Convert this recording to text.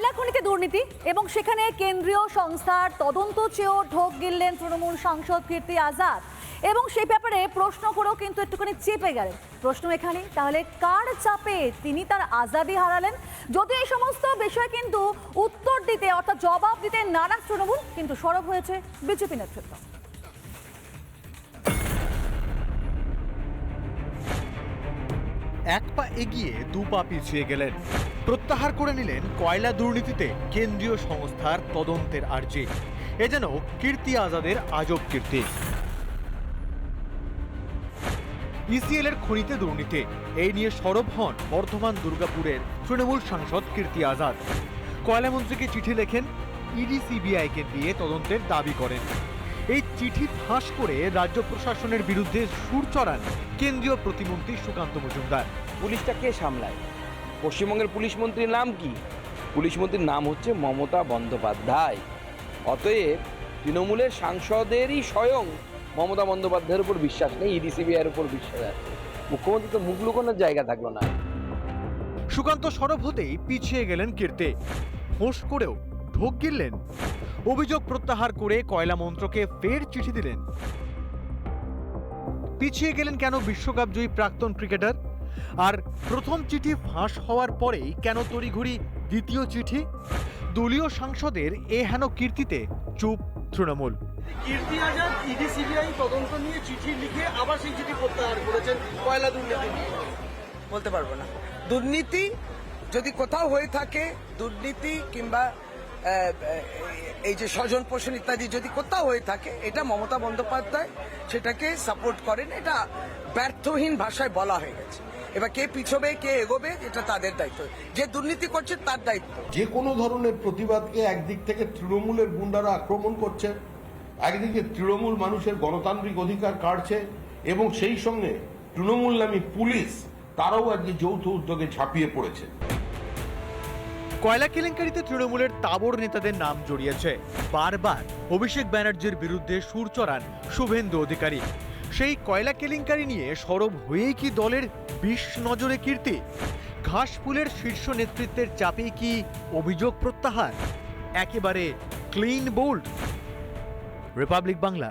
কয়লা খনিতে দুর্নীতি এবং সেখানে কেন্দ্রীয় সংস্থার তদন্ত চেয়েও ঢোক গিললেন তৃণমূল সাংসদ কীর্তি আজাদ। এবং সেই ব্যাপারে প্রশ্ন করেও কিন্তু একটুখানি চেপে গেলেন। প্রশ্ন এখানে তাহলে কার চাপে তিনি তার আজাদি হারালেন? যদি এই সমস্ত বিষয় কিন্তু উত্তর দিতে অর্থাৎ জবাব দিতে নানা তৃণমূল, কিন্তু সরব হয়েছে বিজেপি নেতৃত্ব। এক পা এগিয়ে দু পা পিছিয়ে গেলেন। প্রত্যাহার করে নিলেন কয়লা দুর্নীতিতে কেন্দ্রীয় সংস্থার তদন্তের আর্জি। এ যেন কীর্তি আজাদের আজব কীর্তি। ইসিএল এর খনিতে দুর্নীতি। এই নিয়ে সরব হন বর্ধমান দুর্গাপুরের তৃণমূল সাংসদ কীর্তি আজাদ। কয়লামন্ত্রীকে চিঠি লেখেন, ইডি, সিবিআইকে দিয়ে তদন্তের দাবি করেন। এই চিঠি ফাঁস করে রাজ্য প্রশাসনের বিরুদ্ধে সুর চড়ান কেন্দ্রীয় প্রতিমন্ত্রী সুকান্ত মজুমদার। পুলিশটা কে সামলায়? পশ্চিমবঙ্গের পুলিশ মন্ত্রীর নাম কি? পুলিশ মন্ত্রীর নাম হচ্ছে মমতা বন্দ্যোপাধ্যায়। অতএব তৃণমূলের সাংসদেরই স্বয়ং মমতা বন্দ্যোপাধ্যায়ের উপর বিশ্বাস নেই ইডি সিবিআইয়ের উপর বিশ্বাস আছে। মুখ্যমন্ত্রী তো মুখ লুকোনোর জায়গা থাকল না। সুকান্ত সরব হতেই পিছিয়ে গেলেন কীর্তি। ফোঁস করেও ঢোক গিললেন অভিযোগ প্রত্যাহার করে কয়লা মন্ত্রকে ফের চিঠি দিলেন। পিছিয়ে গেলেন কেন বিশ্বকাপ জয়ী প্রাক্তন ক্রিকেটার? আর প্রথম চিঠি ফাঁস হওয়ার পরেই কেন তড়িঘড়ি দ্বিতীয় চিঠি? দলীয় সাংসদের এ হেন কীর্তিতে চুপ তৃণমূল। কীর্তি তদন্ত নিয়ে চিঠি লিখে আবার সেই চিঠি প্রত্যাহার করেছেন কয়লা দুর্নীতি বলতে পারব না। দুর্নীতি যদি কোথাও হয়ে থাকে, দুর্নীতি কিংবা এই যে স্বজন পোষণ ইত্যাদি যদি কোথাও হয়ে থাকে, এটা মমতা বন্দ্যোপাধ্যায় সেটাকে সাপোর্ট করেন, এটা ব্যর্থহীন ভাষায় বলা হয়ে গেছে। এবার কে পিছবে, কে এগোবে, এটা তাদের দায়িত্ব। যে দুর্নীতি করছে, তার দায়িত্ব। যে কোনো ধরনের প্রতিবাদকে একদিক থেকে তৃণমূলের গুন্ডারা আক্রমণ করছে, একদিকে তৃণমূল মানুষের গণতান্ত্রিক অধিকার কাটছে এবং সেই সঙ্গে তৃণমূল নামী পুলিশ, তারাও আজকে যৌথ উদ্যোগে ঝাঁপিয়ে পড়েছে। কয়লা কেলেঙ্কারিতে তৃণমূলের তাবড় নেতাদের নাম জড়িয়েছে। বারবার অভিষেক ব্যানার্জির বিরুদ্ধে সুর চড়ান শুভেন্দু অধিকারী। সেই কয়লা কেলেঙ্কারি নিয়ে সরব হয়েই কি দলের বিষ নজরে কীর্তি? ঘাসফুলের শীর্ষ নেতৃত্বের চাপেই কি অভিযোগ প্রত্যাহার? একেবারে ক্লিন বোল্ড। রিপাবলিক বাংলা।